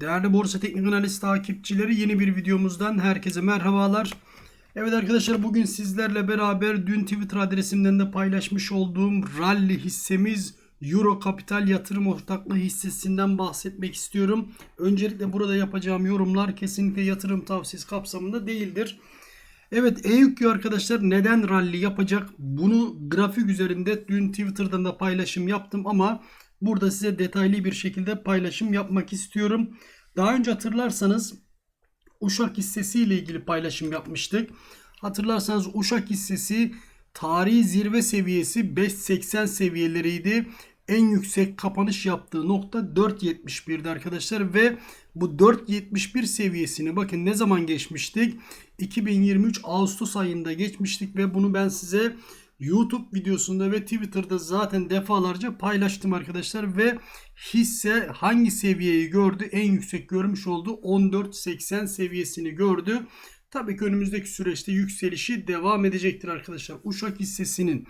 Değerli Borsa Teknik Analiz takipçileri yeni bir videomuzdan herkese merhabalar. Evet arkadaşlar bugün sizlerle beraber dün Twitter adresimden de paylaşmış olduğum rally hissemiz Euro Kapital Yatırım Ortaklığı hissesinden bahsetmek istiyorum. Öncelikle burada yapacağım yorumlar kesinlikle yatırım tavsiyesi kapsamında değildir. Evet EYÜKYÜ arkadaşlar neden rally yapacak? Bunu grafik üzerinde dün Twitter'dan da paylaşım yaptım ama burada size detaylı bir şekilde paylaşım yapmak istiyorum. Daha önce hatırlarsanız Uşak hissesi ile ilgili paylaşım yapmıştık. Hatırlarsanız Uşak hissesi tarihi zirve seviyesi 5.80 seviyeleriydi. En yüksek kapanış yaptığı nokta 4.71'di arkadaşlar ve bu 4.71 seviyesini bakın ne zaman geçmiştik? 2023 Ağustos ayında geçmiştik ve bunu ben size YouTube videosunda ve Twitter'da zaten defalarca paylaştım arkadaşlar ve hisse hangi seviyeyi gördü? En yüksek görmüş oldu 14.80 seviyesini gördü. Tabii ki önümüzdeki süreçte yükselişi devam edecektir arkadaşlar. Uşak hissesinin.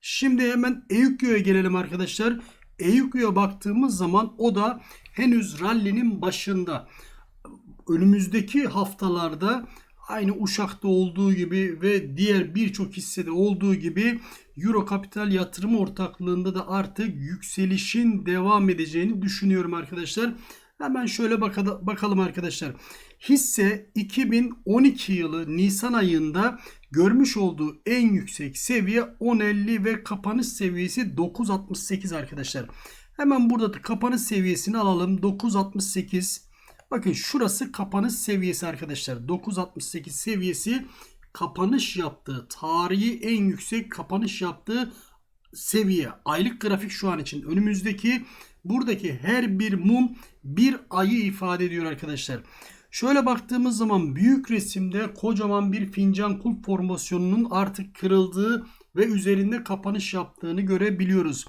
Şimdi hemen EYÜKYO'ya gelelim arkadaşlar. EYÜKYO'ya baktığımız zaman o da henüz rallinin başında. Önümüzdeki haftalarda aynı Uşak'ta olduğu gibi ve diğer birçok hissede olduğu gibi Euro Kapital Yatırım Ortaklığında da artık yükselişin devam edeceğini düşünüyorum arkadaşlar. Hemen şöyle bakalım arkadaşlar. Hisse 2012 yılı Nisan ayında görmüş olduğu en yüksek seviye 10.50 ve kapanış seviyesi 9.68 arkadaşlar. Hemen burada da kapanış seviyesini alalım. 9.68 Bakın şurası kapanış seviyesi arkadaşlar. 9.68 seviyesi kapanış yaptığı tarihi en yüksek kapanış yaptığı seviye. Aylık grafik şu an için önümüzdeki buradaki her bir mum bir ayı ifade ediyor arkadaşlar. Şöyle baktığımız zaman büyük resimde kocaman bir fincan kulp formasyonunun artık kırıldığı ve üzerinde kapanış yaptığını görebiliyoruz.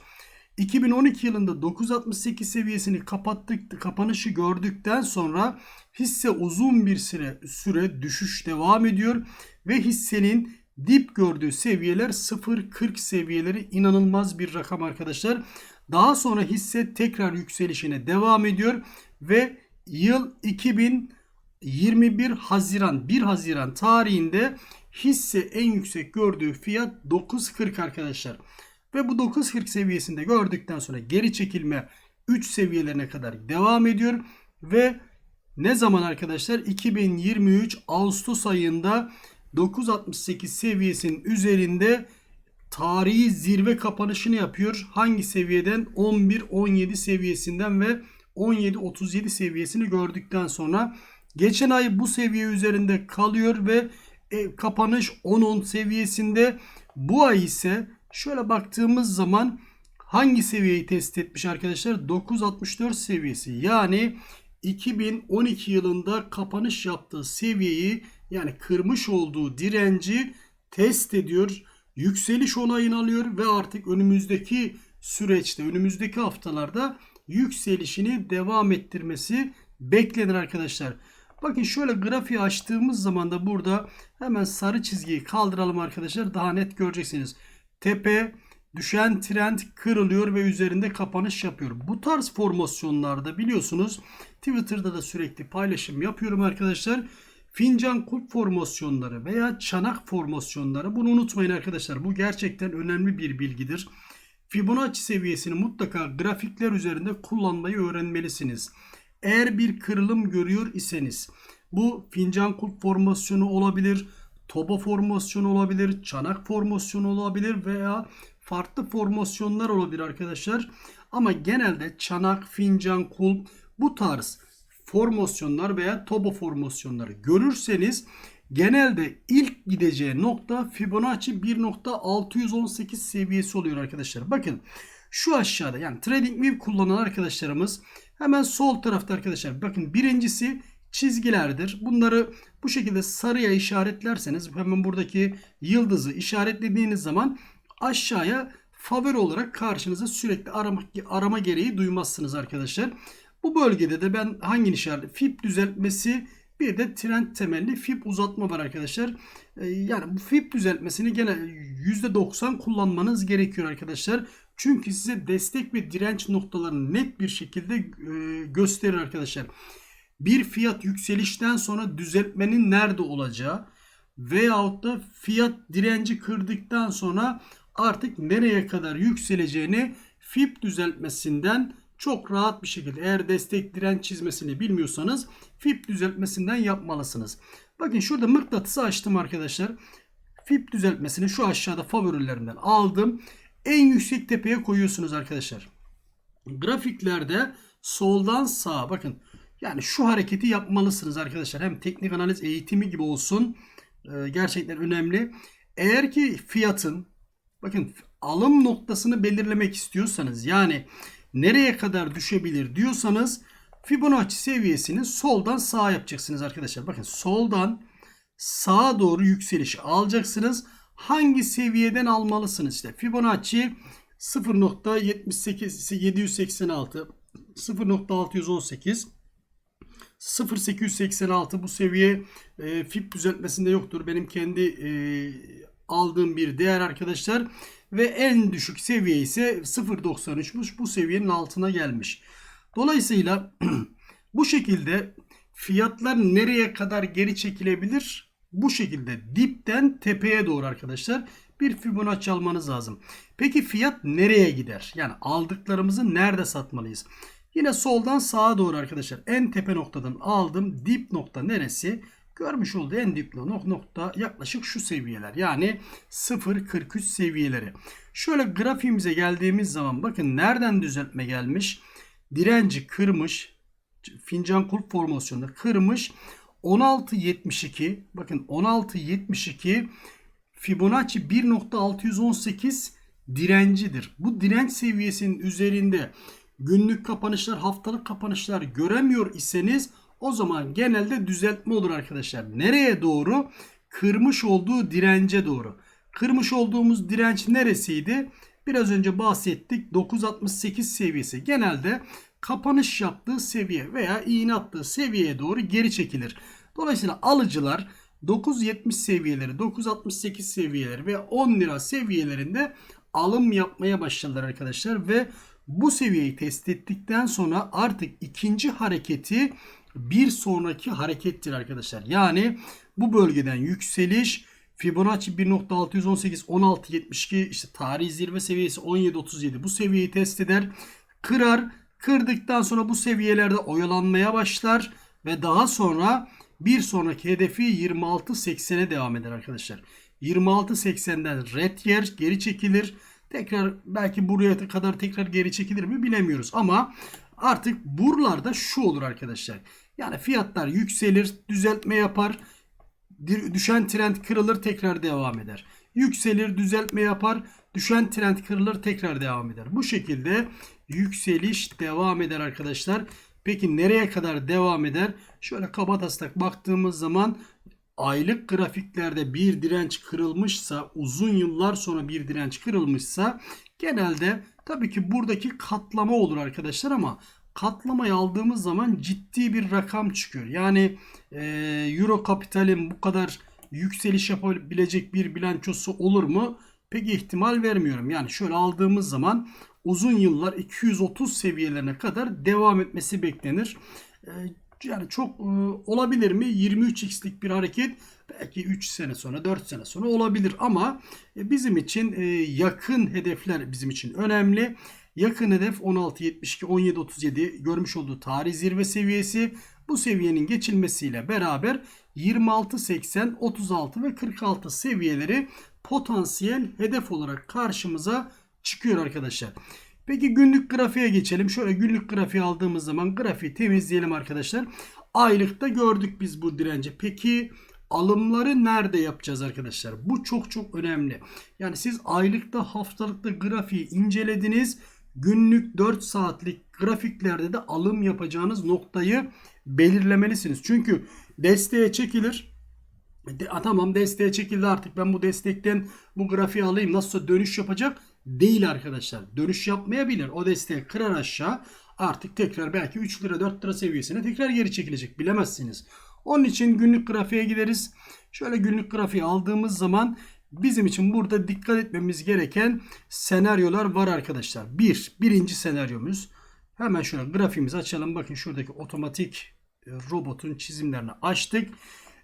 2012 yılında 9.68 seviyesini kapattık, kapanışı gördükten sonra hisse uzun bir süre, süre düşüş devam ediyor ve hissenin dip gördüğü seviyeler 0.40 seviyeleri inanılmaz bir rakam arkadaşlar. Daha sonra hisse tekrar yükselişine devam ediyor ve yıl 2021 Haziran 1 Haziran tarihinde hisse en yüksek gördüğü fiyat 9.40 arkadaşlar. Ve bu 9.40 seviyesinde gördükten sonra geri çekilme 3 seviyelerine kadar devam ediyor. Ve ne zaman arkadaşlar? 2023 Ağustos ayında 9.68 seviyesinin üzerinde tarihi zirve kapanışını yapıyor. Hangi seviyeden? 11-17 seviyesinden ve 17-37 seviyesini gördükten sonra geçen ay bu seviye üzerinde kalıyor ve e, kapanış 10-10 seviyesinde. Bu ay ise Şöyle baktığımız zaman hangi seviyeyi test etmiş arkadaşlar? 964 seviyesi. Yani 2012 yılında kapanış yaptığı seviyeyi yani kırmış olduğu direnci test ediyor. Yükseliş onayını alıyor ve artık önümüzdeki süreçte, önümüzdeki haftalarda yükselişini devam ettirmesi beklenir arkadaşlar. Bakın şöyle grafiği açtığımız zaman da burada hemen sarı çizgiyi kaldıralım arkadaşlar. Daha net göreceksiniz tepe düşen trend kırılıyor ve üzerinde kapanış yapıyor. Bu tarz formasyonlarda biliyorsunuz Twitter'da da sürekli paylaşım yapıyorum arkadaşlar. Fincan kulp formasyonları veya çanak formasyonları bunu unutmayın arkadaşlar. Bu gerçekten önemli bir bilgidir. Fibonacci seviyesini mutlaka grafikler üzerinde kullanmayı öğrenmelisiniz. Eğer bir kırılım görüyor iseniz bu fincan kulp formasyonu olabilir toba formasyonu olabilir, çanak formasyonu olabilir veya farklı formasyonlar olabilir arkadaşlar. Ama genelde çanak, fincan, kulp bu tarz formasyonlar veya toba formasyonları görürseniz genelde ilk gideceği nokta Fibonacci 1.618 seviyesi oluyor arkadaşlar. Bakın şu aşağıda yani TradingView kullanan arkadaşlarımız hemen sol tarafta arkadaşlar bakın birincisi çizgilerdir. Bunları bu şekilde sarıya işaretlerseniz hemen buradaki yıldızı işaretlediğiniz zaman aşağıya favori olarak karşınıza sürekli arama, arama gereği duymazsınız arkadaşlar. Bu bölgede de ben hangi işaret? FIP düzeltmesi bir de trend temelli FIP uzatma var arkadaşlar. Ee, yani bu FIP düzeltmesini gene %90 kullanmanız gerekiyor arkadaşlar. Çünkü size destek ve direnç noktalarını net bir şekilde e, gösterir arkadaşlar. Bir fiyat yükselişten sonra düzeltmenin nerede olacağı veyahut da fiyat direnci kırdıktan sonra artık nereye kadar yükseleceğini FIB düzeltmesinden çok rahat bir şekilde eğer destek direnç çizmesini bilmiyorsanız FIB düzeltmesinden yapmalısınız. Bakın şurada mıknatısı açtım arkadaşlar. FIB düzeltmesini şu aşağıda favorilerimden aldım. En yüksek tepeye koyuyorsunuz arkadaşlar. Grafiklerde soldan sağa bakın yani şu hareketi yapmalısınız arkadaşlar. Hem teknik analiz eğitimi gibi olsun. Ee, gerçekten önemli. Eğer ki fiyatın bakın alım noktasını belirlemek istiyorsanız yani nereye kadar düşebilir diyorsanız Fibonacci seviyesini soldan sağa yapacaksınız arkadaşlar. Bakın soldan sağa doğru yükseliş alacaksınız. Hangi seviyeden almalısınız işte Fibonacci 0.78 786 0.618 0.886 bu seviye e, FIP düzeltmesinde yoktur. Benim kendi e, aldığım bir değer arkadaşlar. Ve en düşük seviye ise 0.93'müş. Bu seviyenin altına gelmiş. Dolayısıyla bu şekilde fiyatlar nereye kadar geri çekilebilir? Bu şekilde dipten tepeye doğru arkadaşlar bir Fibonacci almanız lazım. Peki fiyat nereye gider? Yani aldıklarımızı nerede satmalıyız? Yine soldan sağa doğru arkadaşlar en tepe noktadan aldım. Dip nokta neresi? Görmüş olduğu en dip nokta yaklaşık şu seviyeler. Yani 0.43 seviyeleri. Şöyle grafiğimize geldiğimiz zaman bakın nereden düzeltme gelmiş? Direnci kırmış. Fincan kulp formasyonunda kırmış. 16.72 bakın 16.72 Fibonacci 1.618 direncidir. Bu direnç seviyesinin üzerinde günlük kapanışlar, haftalık kapanışlar göremiyor iseniz o zaman genelde düzeltme olur arkadaşlar. Nereye doğru? Kırmış olduğu dirence doğru. Kırmış olduğumuz direnç neresiydi? Biraz önce bahsettik. 9.68 seviyesi. Genelde kapanış yaptığı seviye veya iğne attığı seviyeye doğru geri çekilir. Dolayısıyla alıcılar 9.70 seviyeleri, 9.68 seviyeleri ve 10 lira seviyelerinde alım yapmaya başladılar arkadaşlar ve bu seviyeyi test ettikten sonra artık ikinci hareketi bir sonraki harekettir arkadaşlar. Yani bu bölgeden yükseliş Fibonacci 1.618 16.72 işte tarihi zirve seviyesi 17.37 bu seviyeyi test eder. Kırar. Kırdıktan sonra bu seviyelerde oyalanmaya başlar ve daha sonra bir sonraki hedefi 26.80'e devam eder arkadaşlar. 26.80'den red yer geri çekilir. Tekrar belki buraya kadar tekrar geri çekilir mi bilemiyoruz ama artık buralarda şu olur arkadaşlar. Yani fiyatlar yükselir, düzeltme yapar, düşen trend kırılır, tekrar devam eder. Yükselir, düzeltme yapar, düşen trend kırılır, tekrar devam eder. Bu şekilde yükseliş devam eder arkadaşlar. Peki nereye kadar devam eder? Şöyle kaba taslak baktığımız zaman aylık grafiklerde bir direnç kırılmışsa, uzun yıllar sonra bir direnç kırılmışsa genelde tabii ki buradaki katlama olur arkadaşlar ama katlamayı aldığımız zaman ciddi bir rakam çıkıyor. Yani e, Euro kapitalin bu kadar yükseliş yapabilecek bir bilançosu olur mu? Pek ihtimal vermiyorum. Yani şöyle aldığımız zaman uzun yıllar 230 seviyelerine kadar devam etmesi beklenir. E, yani çok e, olabilir mi? 23x'lik bir hareket belki 3 sene sonra 4 sene sonra olabilir ama e, bizim için e, yakın hedefler bizim için önemli. Yakın hedef 16.72 17.37 görmüş olduğu tarih zirve seviyesi. Bu seviyenin geçilmesiyle beraber 26.80 36 ve 46 seviyeleri potansiyel hedef olarak karşımıza çıkıyor arkadaşlar. Peki günlük grafiğe geçelim. Şöyle günlük grafiği aldığımız zaman grafiği temizleyelim arkadaşlar. Aylıkta gördük biz bu direnci. Peki alımları nerede yapacağız arkadaşlar? Bu çok çok önemli. Yani siz aylıkta haftalıkta grafiği incelediniz. Günlük 4 saatlik grafiklerde de alım yapacağınız noktayı belirlemelisiniz. Çünkü desteğe çekilir. De, tamam desteğe çekildi artık ben bu destekten bu grafiği alayım nasılsa dönüş yapacak değil arkadaşlar. Dönüş yapmayabilir. O desteği kırar aşağı artık tekrar belki 3 lira 4 lira seviyesine tekrar geri çekilecek bilemezsiniz. Onun için günlük grafiğe gideriz. Şöyle günlük grafiği aldığımız zaman bizim için burada dikkat etmemiz gereken senaryolar var arkadaşlar. Bir, birinci senaryomuz. Hemen şöyle grafiğimizi açalım. Bakın şuradaki otomatik e, robotun çizimlerini açtık.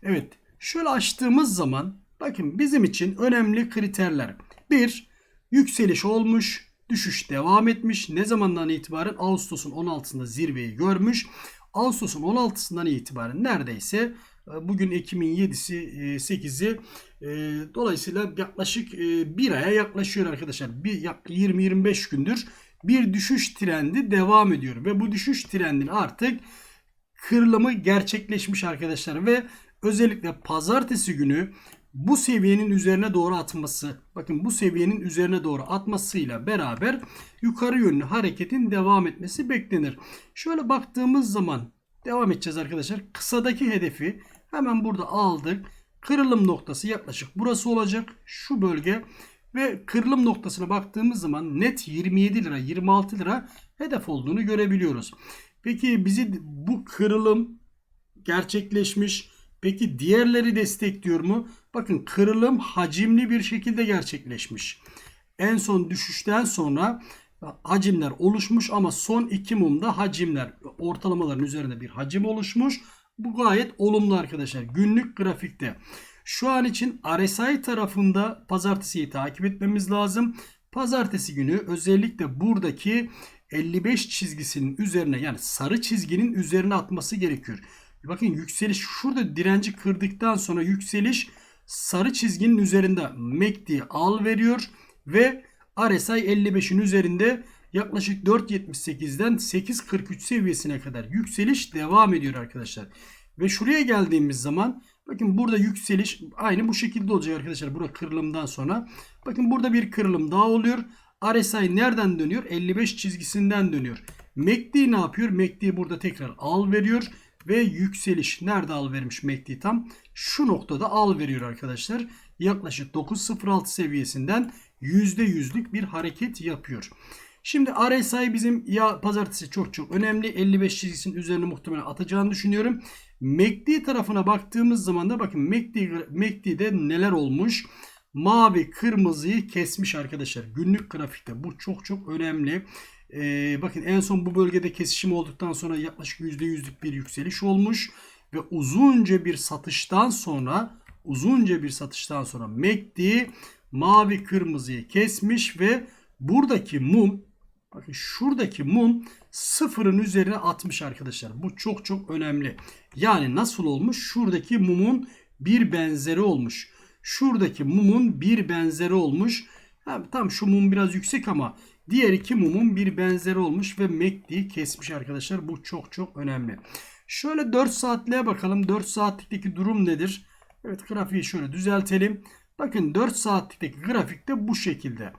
Evet şöyle açtığımız zaman bakın bizim için önemli kriterler. Bir yükseliş olmuş düşüş devam etmiş. Ne zamandan itibaren Ağustos'un 16'sında zirveyi görmüş. Ağustos'un 16'sından itibaren neredeyse e, bugün Ekim'in 7'si 8'i e, dolayısıyla yaklaşık e, bir aya yaklaşıyor arkadaşlar. Bir 20-25 gündür bir düşüş trendi devam ediyor ve bu düşüş trendinin artık kırılımı gerçekleşmiş arkadaşlar ve özellikle pazartesi günü bu seviyenin üzerine doğru atması bakın bu seviyenin üzerine doğru atmasıyla beraber yukarı yönlü hareketin devam etmesi beklenir. Şöyle baktığımız zaman devam edeceğiz arkadaşlar. Kısadaki hedefi hemen burada aldık. Kırılım noktası yaklaşık burası olacak. Şu bölge ve kırılım noktasına baktığımız zaman net 27 lira 26 lira hedef olduğunu görebiliyoruz. Peki bizi bu kırılım gerçekleşmiş. Peki diğerleri destekliyor mu? Bakın kırılım hacimli bir şekilde gerçekleşmiş. En son düşüşten sonra hacimler oluşmuş ama son iki mumda hacimler ortalamaların üzerinde bir hacim oluşmuş. Bu gayet olumlu arkadaşlar. Günlük grafikte. Şu an için RSI tarafında pazartesiyi takip etmemiz lazım. Pazartesi günü özellikle buradaki 55 çizgisinin üzerine yani sarı çizginin üzerine atması gerekiyor. Bakın yükseliş şurada direnci kırdıktan sonra yükseliş sarı çizginin üzerinde MACD al veriyor ve RSI 55'in üzerinde yaklaşık 4.78'den 8.43 seviyesine kadar yükseliş devam ediyor arkadaşlar. Ve şuraya geldiğimiz zaman bakın burada yükseliş aynı bu şekilde olacak arkadaşlar. Burada kırılımdan sonra. Bakın burada bir kırılım daha oluyor. RSI nereden dönüyor? 55 çizgisinden dönüyor. MACD ne yapıyor? MACD burada tekrar al veriyor ve yükseliş nerede al vermiş MACD tam? Şu noktada al veriyor arkadaşlar. Yaklaşık 9.06 seviyesinden %100'lük bir hareket yapıyor. Şimdi RSI bizim ya pazartesi çok çok önemli. 55 çizgisinin üzerine muhtemelen atacağını düşünüyorum. MACD tarafına baktığımız zaman da bakın MACD, MACD'de neler olmuş? Mavi kırmızıyı kesmiş arkadaşlar. Günlük grafikte bu çok çok önemli. Ee, bakın en son bu bölgede kesişim olduktan sonra yaklaşık %100'lük bir yükseliş olmuş. Ve uzunca bir satıştan sonra uzunca bir satıştan sonra MACD mavi kırmızıyı kesmiş ve buradaki mum bakın şuradaki mum sıfırın üzerine atmış arkadaşlar. Bu çok çok önemli. Yani nasıl olmuş? Şuradaki mumun bir benzeri olmuş. Şuradaki mumun bir benzeri olmuş. Ha, tam şu mum biraz yüksek ama diğer iki mumun bir benzeri olmuş ve MACD'yi kesmiş arkadaşlar. Bu çok çok önemli. Şöyle 4 saatliğe bakalım. 4 saatlikteki durum nedir? Evet grafiği şöyle düzeltelim. Bakın 4 saatlikteki grafikte bu şekilde.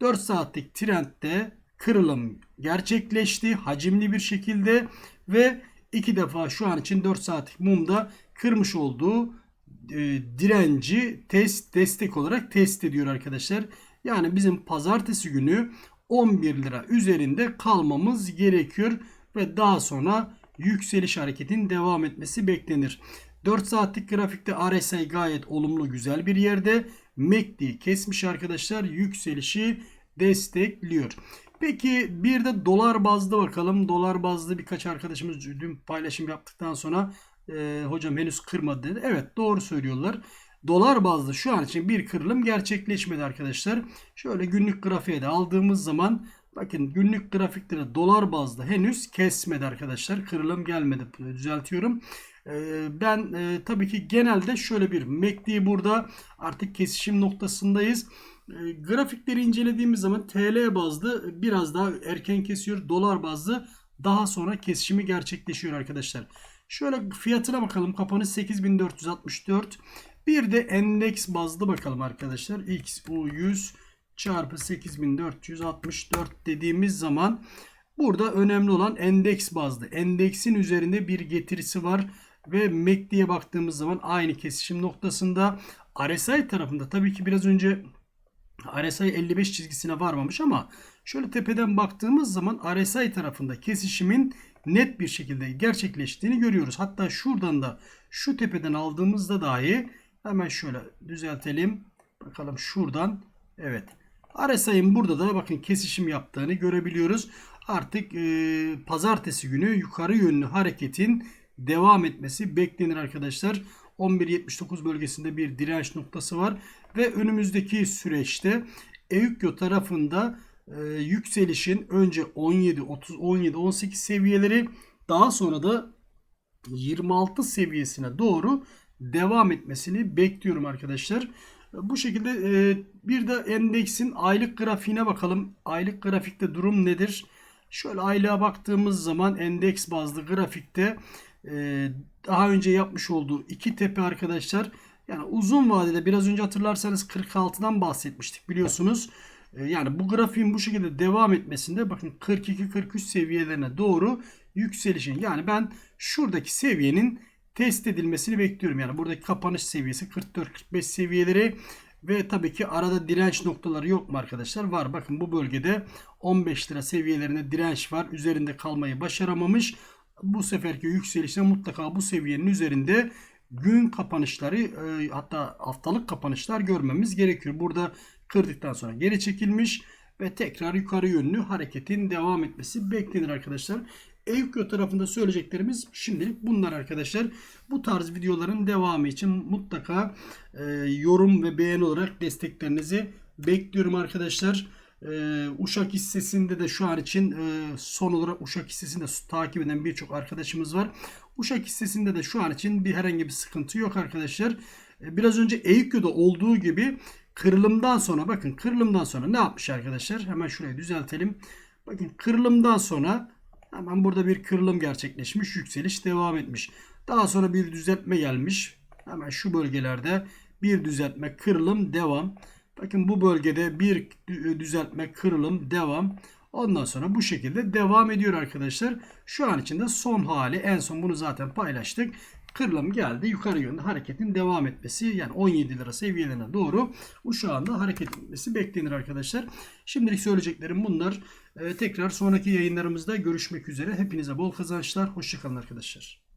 4 saatlik trendde kırılım gerçekleşti. Hacimli bir şekilde ve iki defa şu an için 4 saatlik mumda kırmış olduğu e, direnci test destek olarak test ediyor arkadaşlar. Yani bizim pazartesi günü 11 lira üzerinde kalmamız gerekiyor ve daha sonra yükseliş hareketin devam etmesi beklenir. 4 saatlik grafikte RSI gayet olumlu güzel bir yerde. MACD kesmiş arkadaşlar yükselişi destekliyor. Peki bir de dolar bazlı bakalım. Dolar bazlı birkaç arkadaşımız dün paylaşım yaptıktan sonra e, hocam henüz kırmadı dedi. Evet doğru söylüyorlar. Dolar bazlı şu an için bir kırılım gerçekleşmedi arkadaşlar. Şöyle günlük grafiğe de aldığımız zaman bakın günlük grafikte dolar bazlı henüz kesmedi arkadaşlar. Kırılım gelmedi düzeltiyorum. Ee, ben e, tabii ki genelde şöyle bir MACD burada artık kesişim noktasındayız. Ee, grafikleri incelediğimiz zaman TL bazlı biraz daha erken kesiyor. Dolar bazlı daha sonra kesişimi gerçekleşiyor arkadaşlar. Şöyle fiyatına bakalım. Kapanış 8464. Bir de endeks bazlı bakalım arkadaşlar. XU100 çarpı 8464 dediğimiz zaman burada önemli olan endeks bazlı. Endeksin üzerinde bir getirisi var ve MACD'ye baktığımız zaman aynı kesişim noktasında. RSI tarafında tabii ki biraz önce RSI 55 çizgisine varmamış ama şöyle tepeden baktığımız zaman RSI tarafında kesişimin net bir şekilde gerçekleştiğini görüyoruz. Hatta şuradan da şu tepeden aldığımızda dahi hemen şöyle düzeltelim. Bakalım şuradan evet RSI'nin burada da bakın kesişim yaptığını görebiliyoruz. Artık e, pazartesi günü yukarı yönlü hareketin devam etmesi beklenir arkadaşlar. 11.79 bölgesinde bir direnç noktası var ve önümüzdeki süreçte EÜKYO tarafında e, yükselişin önce 17 30 17 18 seviyeleri daha sonra da 26 seviyesine doğru devam etmesini bekliyorum arkadaşlar. Bu şekilde e, bir de endeksin aylık grafiğine bakalım. Aylık grafikte durum nedir? Şöyle aylığa baktığımız zaman endeks bazlı grafikte e, daha önce yapmış olduğu iki tepe arkadaşlar. Yani uzun vadede biraz önce hatırlarsanız 46'dan bahsetmiştik biliyorsunuz. E, yani bu grafiğin bu şekilde devam etmesinde bakın 42-43 seviyelerine doğru yükselişin. Yani ben şuradaki seviyenin test edilmesini bekliyorum. Yani buradaki kapanış seviyesi 44-45 seviyeleri ve tabii ki arada direnç noktaları yok mu arkadaşlar? Var. Bakın bu bölgede 15 lira seviyelerinde direnç var. Üzerinde kalmayı başaramamış. Bu seferki yükselişte mutlaka bu seviyenin üzerinde gün kapanışları e, hatta haftalık kapanışlar görmemiz gerekiyor. Burada kırdıktan sonra geri çekilmiş ve tekrar yukarı yönlü hareketin devam etmesi beklenir arkadaşlar. EUKYO tarafında söyleyeceklerimiz şimdilik bunlar arkadaşlar. Bu tarz videoların devamı için mutlaka e, yorum ve beğeni olarak desteklerinizi bekliyorum arkadaşlar. E, Uşak hissesinde de şu an için e, son olarak Uşak hissesinde takip eden birçok arkadaşımız var. Uşak hissesinde de şu an için bir herhangi bir sıkıntı yok arkadaşlar. E, biraz önce EUKYO'da olduğu gibi kırılımdan sonra bakın kırılımdan sonra ne yapmış arkadaşlar? Hemen şurayı düzeltelim. Bakın kırılımdan sonra Hemen burada bir kırılım gerçekleşmiş. Yükseliş devam etmiş. Daha sonra bir düzeltme gelmiş. Hemen şu bölgelerde bir düzeltme, kırılım, devam. Bakın bu bölgede bir düzeltme, kırılım, devam. Ondan sonra bu şekilde devam ediyor arkadaşlar. Şu an içinde son hali en son bunu zaten paylaştık. Kırılım geldi. Yukarı yönde hareketin devam etmesi yani 17 lira seviyelerine doğru şu anda hareket etmesi beklenir arkadaşlar. Şimdilik söyleyeceklerim bunlar. Ee, tekrar sonraki yayınlarımızda görüşmek üzere. Hepinize bol kazançlar. Hoşçakalın arkadaşlar.